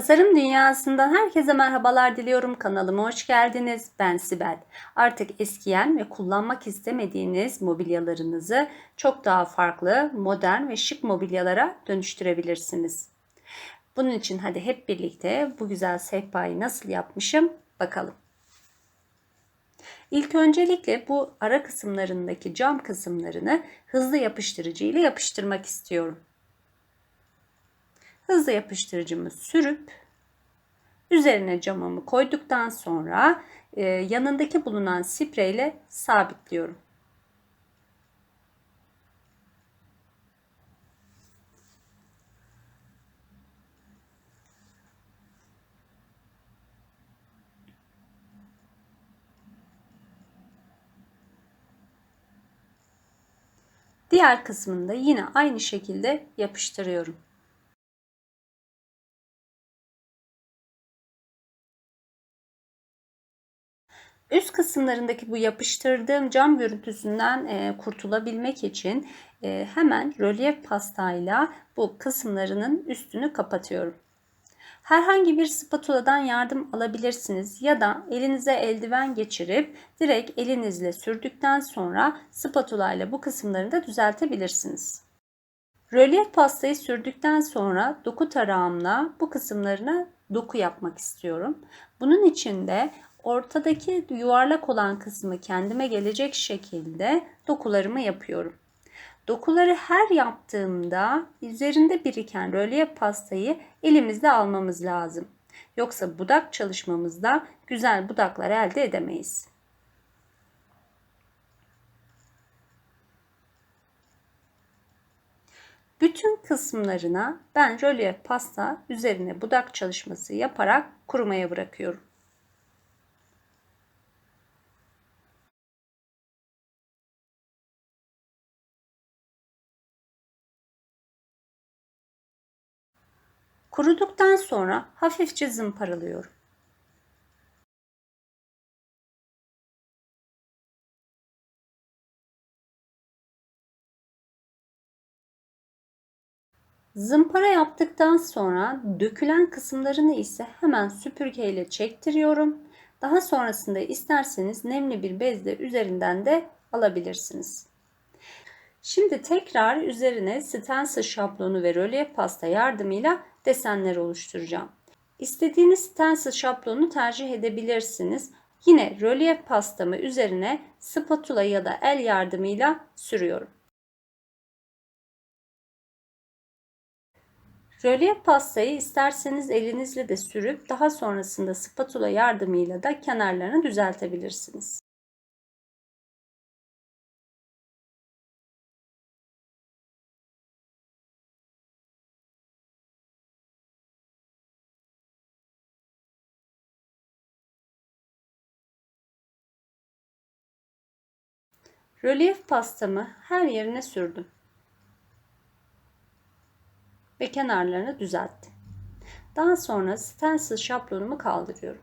Tasarım dünyasından herkese merhabalar diliyorum. Kanalıma hoş geldiniz. Ben Sibel. Artık eskiyen ve kullanmak istemediğiniz mobilyalarınızı çok daha farklı, modern ve şık mobilyalara dönüştürebilirsiniz. Bunun için hadi hep birlikte bu güzel sehpayı nasıl yapmışım bakalım. İlk öncelikle bu ara kısımlarındaki cam kısımlarını hızlı yapıştırıcı ile yapıştırmak istiyorum hızlı yapıştırıcımı sürüp üzerine camımı koyduktan sonra e, yanındaki bulunan spreyle sabitliyorum. Diğer kısmını da yine aynı şekilde yapıştırıyorum. Üst kısımlarındaki bu yapıştırdığım cam görüntüsünden e, kurtulabilmek için e, hemen rölyef pastayla bu kısımlarının üstünü kapatıyorum. Herhangi bir spatuladan yardım alabilirsiniz ya da elinize eldiven geçirip direkt elinizle sürdükten sonra spatula ile bu kısımlarını da düzeltebilirsiniz. Rölyef pastayı sürdükten sonra doku tarağımla bu kısımlarına doku yapmak istiyorum. Bunun için de ortadaki yuvarlak olan kısmı kendime gelecek şekilde dokularımı yapıyorum. Dokuları her yaptığımda üzerinde biriken rölyef pastayı elimizde almamız lazım. Yoksa budak çalışmamızda güzel budaklar elde edemeyiz. Bütün kısımlarına ben rölyef pasta üzerine budak çalışması yaparak kurumaya bırakıyorum. Kuruduktan sonra hafifçe zımparalıyorum. Zımpara yaptıktan sonra dökülen kısımlarını ise hemen süpürgeyle çektiriyorum. Daha sonrasında isterseniz nemli bir bezle üzerinden de alabilirsiniz. Şimdi tekrar üzerine stencil şablonu ve rölyef pasta yardımıyla desenler oluşturacağım. İstediğiniz stencil şablonu tercih edebilirsiniz. Yine rölyef pastamı üzerine spatula ya da el yardımıyla sürüyorum. Rölyef pastayı isterseniz elinizle de sürüp daha sonrasında spatula yardımıyla da kenarlarını düzeltebilirsiniz. Rölyef pastamı her yerine sürdüm. Ve kenarlarını düzelttim. Daha sonra stencil şablonumu kaldırıyorum.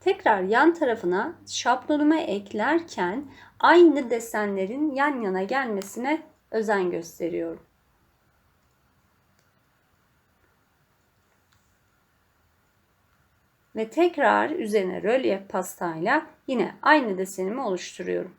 Tekrar yan tarafına şablonumu eklerken aynı desenlerin yan yana gelmesine özen gösteriyorum. Ve tekrar üzerine rölyef pastayla yine aynı desenimi oluşturuyorum.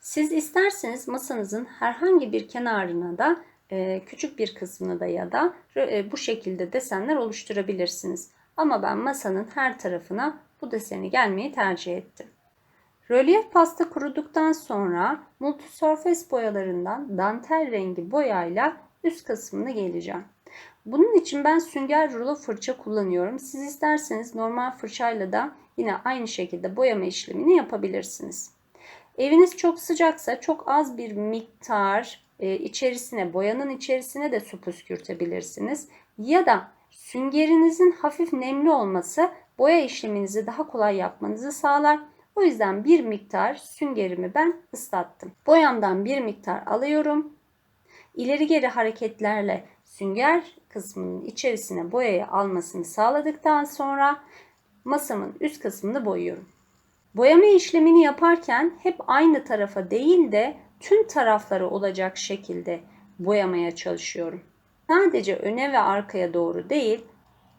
Siz isterseniz masanızın herhangi bir kenarına da e, küçük bir kısmını da ya da e, bu şekilde desenler oluşturabilirsiniz. Ama ben masanın her tarafına bu deseni gelmeyi tercih ettim. Rölyef pasta kuruduktan sonra multisurface boyalarından dantel rengi boyayla üst kısmına geleceğim. Bunun için ben sünger rulo fırça kullanıyorum. Siz isterseniz normal fırçayla da yine aynı şekilde boyama işlemini yapabilirsiniz. Eviniz çok sıcaksa çok az bir miktar e, içerisine boyanın içerisine de su püskürtebilirsiniz. Ya da süngerinizin hafif nemli olması boya işleminizi daha kolay yapmanızı sağlar. O yüzden bir miktar süngerimi ben ıslattım. Boyamdan bir miktar alıyorum ileri geri hareketlerle sünger kısmının içerisine boyayı almasını sağladıktan sonra masamın üst kısmını boyuyorum. Boyama işlemini yaparken hep aynı tarafa değil de tüm tarafları olacak şekilde boyamaya çalışıyorum. Sadece öne ve arkaya doğru değil,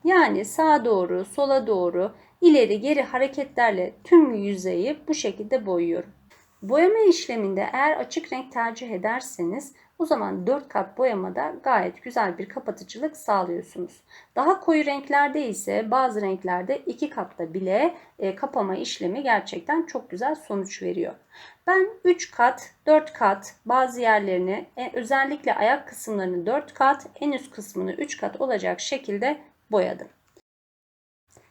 yani sağa doğru, sola doğru, ileri geri hareketlerle tüm yüzeyi bu şekilde boyuyorum. Boyama işleminde eğer açık renk tercih ederseniz o zaman 4 kat boyamada gayet güzel bir kapatıcılık sağlıyorsunuz. Daha koyu renklerde ise bazı renklerde 2 katta bile e, kapama işlemi gerçekten çok güzel sonuç veriyor. Ben 3 kat, 4 kat bazı yerlerini e, özellikle ayak kısımlarını 4 kat, en üst kısmını 3 kat olacak şekilde boyadım.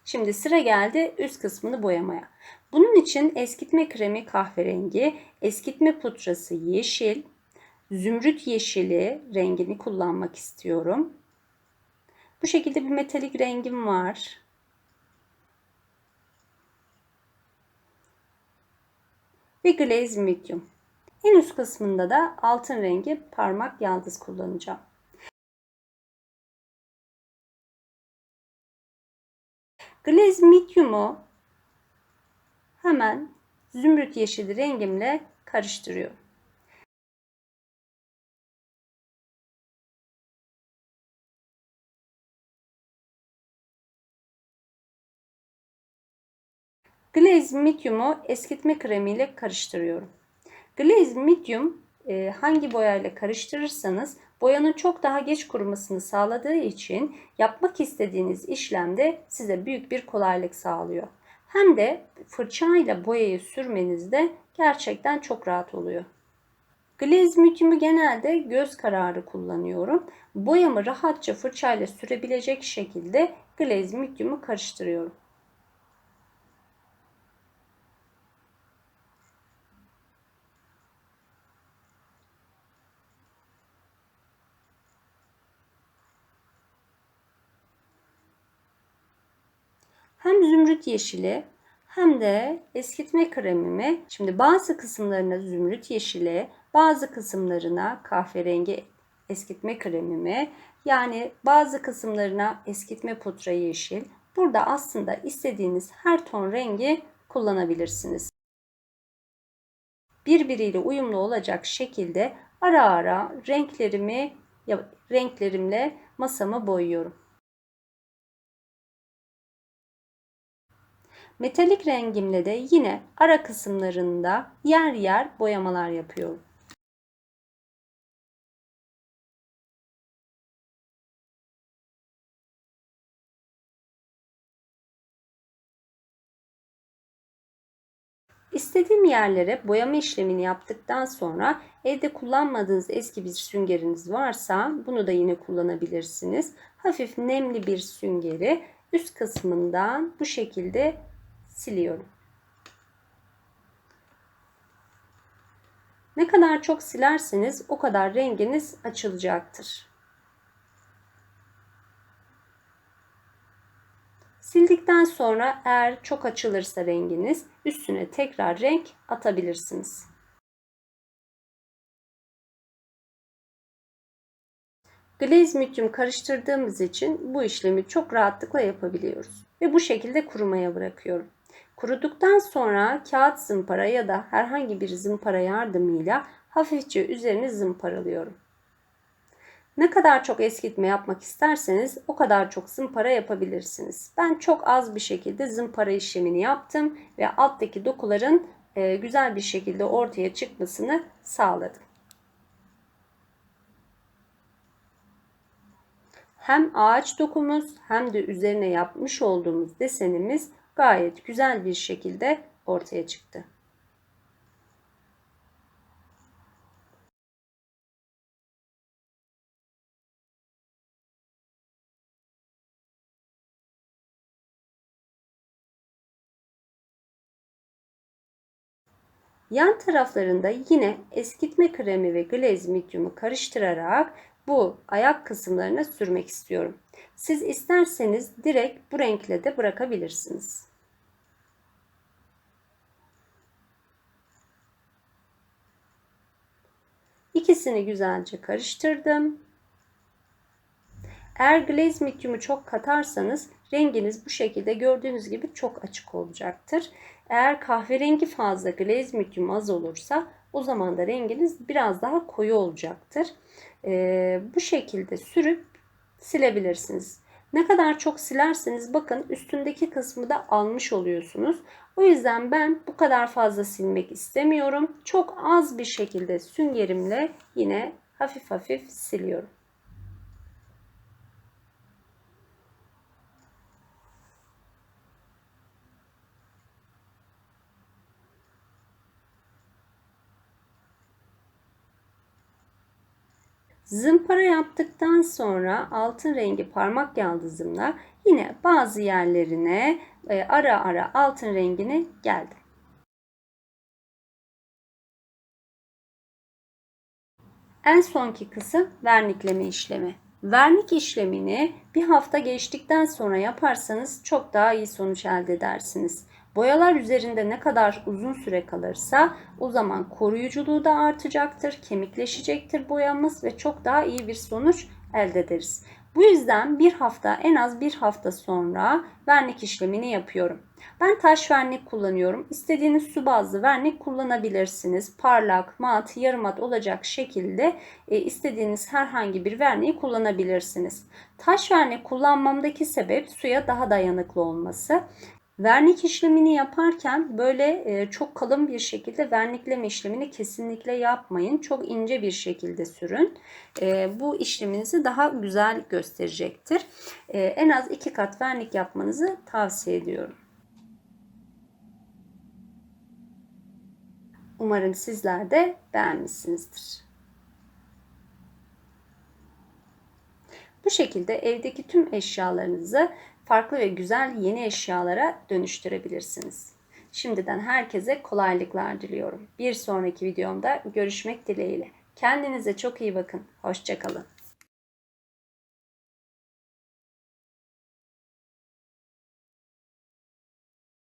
Şimdi sıra geldi üst kısmını boyamaya. Bunun için eskitme kremi kahverengi, eskitme pudrası yeşil, zümrüt yeşili rengini kullanmak istiyorum. Bu şekilde bir metalik rengim var. Ve glaze medium. En üst kısmında da altın rengi parmak yaldız kullanacağım. Glaze medium'u hemen zümrüt yeşili rengimle karıştırıyorum. Glaze Medium'u eskitme kremiyle karıştırıyorum. Glaze Medium e, hangi boyayla karıştırırsanız boyanın çok daha geç kurumasını sağladığı için yapmak istediğiniz işlemde size büyük bir kolaylık sağlıyor. Hem de fırçayla boyayı sürmenizde gerçekten çok rahat oluyor. Glaze Medium'u genelde göz kararı kullanıyorum. Boyamı rahatça fırçayla sürebilecek şekilde Glaze Medium'u karıştırıyorum. Hem zümrüt yeşili hem de eskitme kremimi şimdi bazı kısımlarına zümrüt yeşili, bazı kısımlarına kahverengi eskitme kremimi, yani bazı kısımlarına eskitme pudra yeşil. Burada aslında istediğiniz her ton rengi kullanabilirsiniz. Birbiriyle uyumlu olacak şekilde ara ara renklerimi renklerimle masamı boyuyorum. Metalik rengimle de yine ara kısımlarında yer yer boyamalar yapıyorum. İstediğim yerlere boyama işlemini yaptıktan sonra evde kullanmadığınız eski bir süngeriniz varsa bunu da yine kullanabilirsiniz. Hafif nemli bir süngeri üst kısmından bu şekilde siliyorum. Ne kadar çok silerseniz o kadar renginiz açılacaktır. Sildikten sonra eğer çok açılırsa renginiz üstüne tekrar renk atabilirsiniz. Glaze medium karıştırdığımız için bu işlemi çok rahatlıkla yapabiliyoruz. Ve bu şekilde kurumaya bırakıyorum. Kuruduktan sonra kağıt zımpara ya da herhangi bir zımpara yardımıyla hafifçe üzerini zımparalıyorum. Ne kadar çok eskitme yapmak isterseniz o kadar çok zımpara yapabilirsiniz. Ben çok az bir şekilde zımpara işlemini yaptım ve alttaki dokuların e, güzel bir şekilde ortaya çıkmasını sağladım. Hem ağaç dokumuz hem de üzerine yapmış olduğumuz desenimiz gayet güzel bir şekilde ortaya çıktı. Yan taraflarında yine eskitme kremi ve glaze medium'u karıştırarak bu ayak kısımlarına sürmek istiyorum. Siz isterseniz direkt bu renkle de bırakabilirsiniz. İkisini güzelce karıştırdım. Eğer glaze medium'u çok katarsanız renginiz bu şekilde gördüğünüz gibi çok açık olacaktır. Eğer kahverengi fazla glaze medium az olursa O zaman da renginiz biraz daha koyu olacaktır. Ee, bu şekilde sürüp silebilirsiniz. Ne kadar çok silerseniz bakın üstündeki kısmı da almış oluyorsunuz. O yüzden ben bu kadar fazla silmek istemiyorum. Çok az bir şekilde süngerimle yine hafif hafif siliyorum. Zımpara yaptıktan sonra altın rengi parmak yaldızımla yine bazı yerlerine e, ara ara altın rengini geldi. En sonki kısım vernikleme işlemi. Vernik işlemini bir hafta geçtikten sonra yaparsanız çok daha iyi sonuç elde edersiniz. Boyalar üzerinde ne kadar uzun süre kalırsa o zaman koruyuculuğu da artacaktır, kemikleşecektir boyamız ve çok daha iyi bir sonuç elde ederiz. Bu yüzden bir hafta en az bir hafta sonra vernik işlemini yapıyorum. Ben taş vernik kullanıyorum. İstediğiniz su bazlı vernik kullanabilirsiniz. Parlak, mat, yarım mat olacak şekilde e, istediğiniz herhangi bir verniği kullanabilirsiniz. Taş vernik kullanmamdaki sebep suya daha dayanıklı olması. Vernik işlemini yaparken böyle e, çok kalın bir şekilde vernikleme işlemini kesinlikle yapmayın. Çok ince bir şekilde sürün. E, bu işleminizi daha güzel gösterecektir. E, en az iki kat vernik yapmanızı tavsiye ediyorum. Umarım sizler de beğenmişsinizdir. Bu şekilde evdeki tüm eşyalarınızı farklı ve güzel yeni eşyalara dönüştürebilirsiniz. Şimdiden herkese kolaylıklar diliyorum. Bir sonraki videomda görüşmek dileğiyle. Kendinize çok iyi bakın. Hoşçakalın.